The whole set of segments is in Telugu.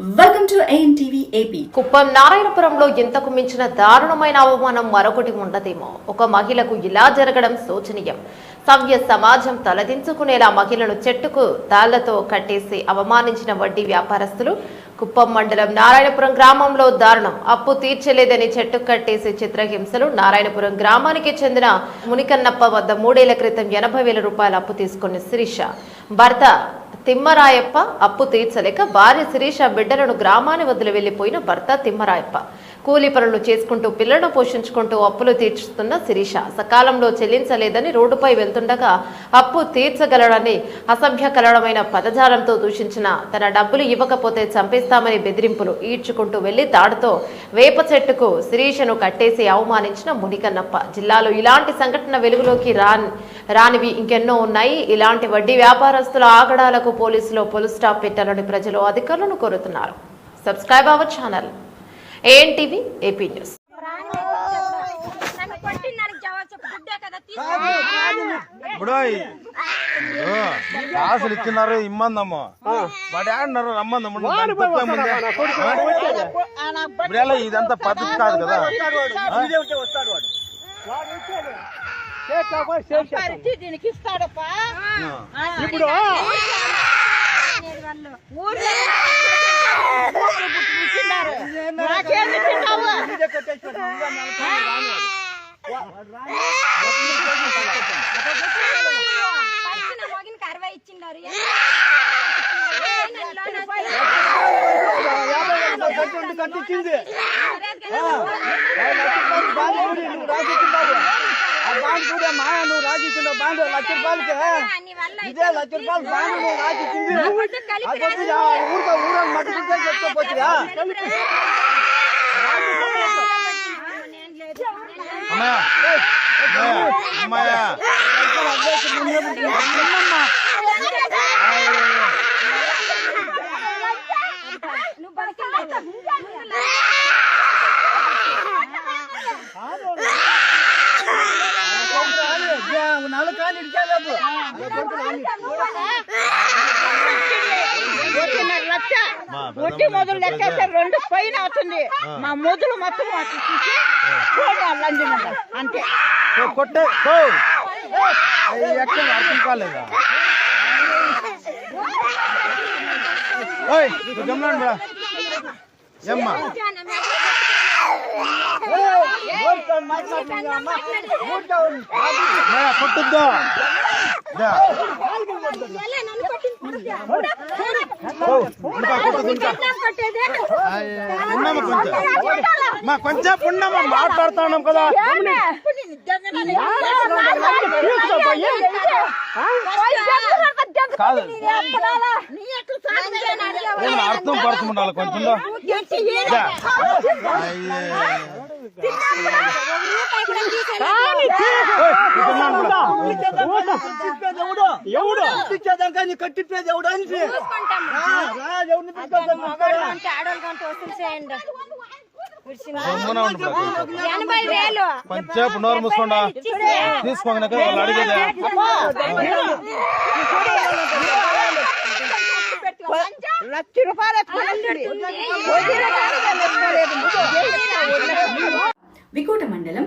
Welcome to ANTV AP Kuppam నారాయణపురంలో ఇంతకు మించిన దారుణమైన అవమానం మరొకటి ఉండదేమో ఒక మహిళకు ఇలా జరగడం శోచనీయం. సవ్య సమాజం తలదించుకునేలా మహిళను చెట్టుకు తాళ్ళతో కట్టేసి అవమానించిన వడ్డీ వ్యాపారస్తులు కుప్పం మండలం నారాయణపురం గ్రామంలో దారుణం. అప్పు తీర్చలేదని చెట్టు కట్టేసి చిత్రహింసలు నారాయణపురం గ్రామానికి చెందిన మునికన్నప్ప వద్ద మూడేళ్ళ క్రితం ఎనభై వేల రూపాయల అప్పు తీసుకున్న శిరీష. భర్త తిమ్మరాయప్ప అప్పు తీర్చలేక భార్య శిరీష బిడ్డలను గ్రామాన్ని వదిలి వెళ్ళిపోయిన భర్త తిమ్మరాయప్ప. కూలీ పనులు చేసుకుంటూ పిల్లలను పోషించుకుంటూ అప్పులు తీర్చుతున్న శిరీష సకాలంలో చెల్లించలేదని రోడ్డుపై వెళ్తుండగా అప్పు తీర్చగలడని అసభ్యకరమైన పదజాలంతో దూషించిన తన డబ్బులు ఇవ్వకపోతే చేస్తామని బెదిరింపులు ఈడ్చుకుంటూ వెళ్ళి తాడుతో వేప చెట్టుకు శిరీషను కట్టేసి అవమానించిన మునికన్నప్ప. జిల్లాలో ఇలాంటి సంఘటన వెలుగులోకి రాని రానివి ఇంకెన్నో ఉన్నాయి. ఇలాంటి వడ్డీ వ్యాపారస్తుల ఆగడాలకు పోలీసులు పోలీస్ స్టాప్ పెట్టాలని ప్రజలు అధికారులను కోరుతున్నారు. Subscribe our channel. ANTV AP news. ఇప్పుడు ఆశలు ఇచ్చినారు ఇమ్మందమ్మ వాడు ఆడినారు రమ్మందమ్మ ఇప్పుడు ఎలా ఇదంతా పద్ధతి కాదు కదా? ఇప్పుడు ఊర్లో నాకేమి కట్టించింది బాండ్ నువ్వు రాసిచ్చిండావు ఆ బాండ్ నువ్వు బాండ్ లక్ష రూపాయలకి ఇదే లక్ష రూపాయలు బాండ్ నువ్వు రాసిచ్చింది ఊరితో ఊరని మట్టుకుంటే చెప్పుకోపోతుందా అమ్మాయ వడ్డీ మొదలు లెక్కేస్తే రెండు పైన అవుతుంది మా మొదలు మొత్తం అట్లా చూసి అంతే. కొట్టే కో. అయ్యి ఎక్కడ అర్థం కాలేదా ఓయ్ నువ్వు గమనండి మేడం ఏమ్మా మేడం మా కొంచెం ఉండమ్మా మాట్లాడుతున్నాం కదా కాదు. అర్థం పడుతుండాలి కొంచెం? దా. అయ్యే. ఓయ్, ఇక్కడ ఉన్నాను మేడం. ఎవడు ఇచ్చేదాకా నీ కట్టిప్పేది ఎవడు అని ఎవరిని తీసుకోండి వాళ్ళు అడిగేదే. లక్ష రూపాయలు వికోట మండలం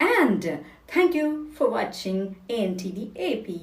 And thank you for watching ANTV AP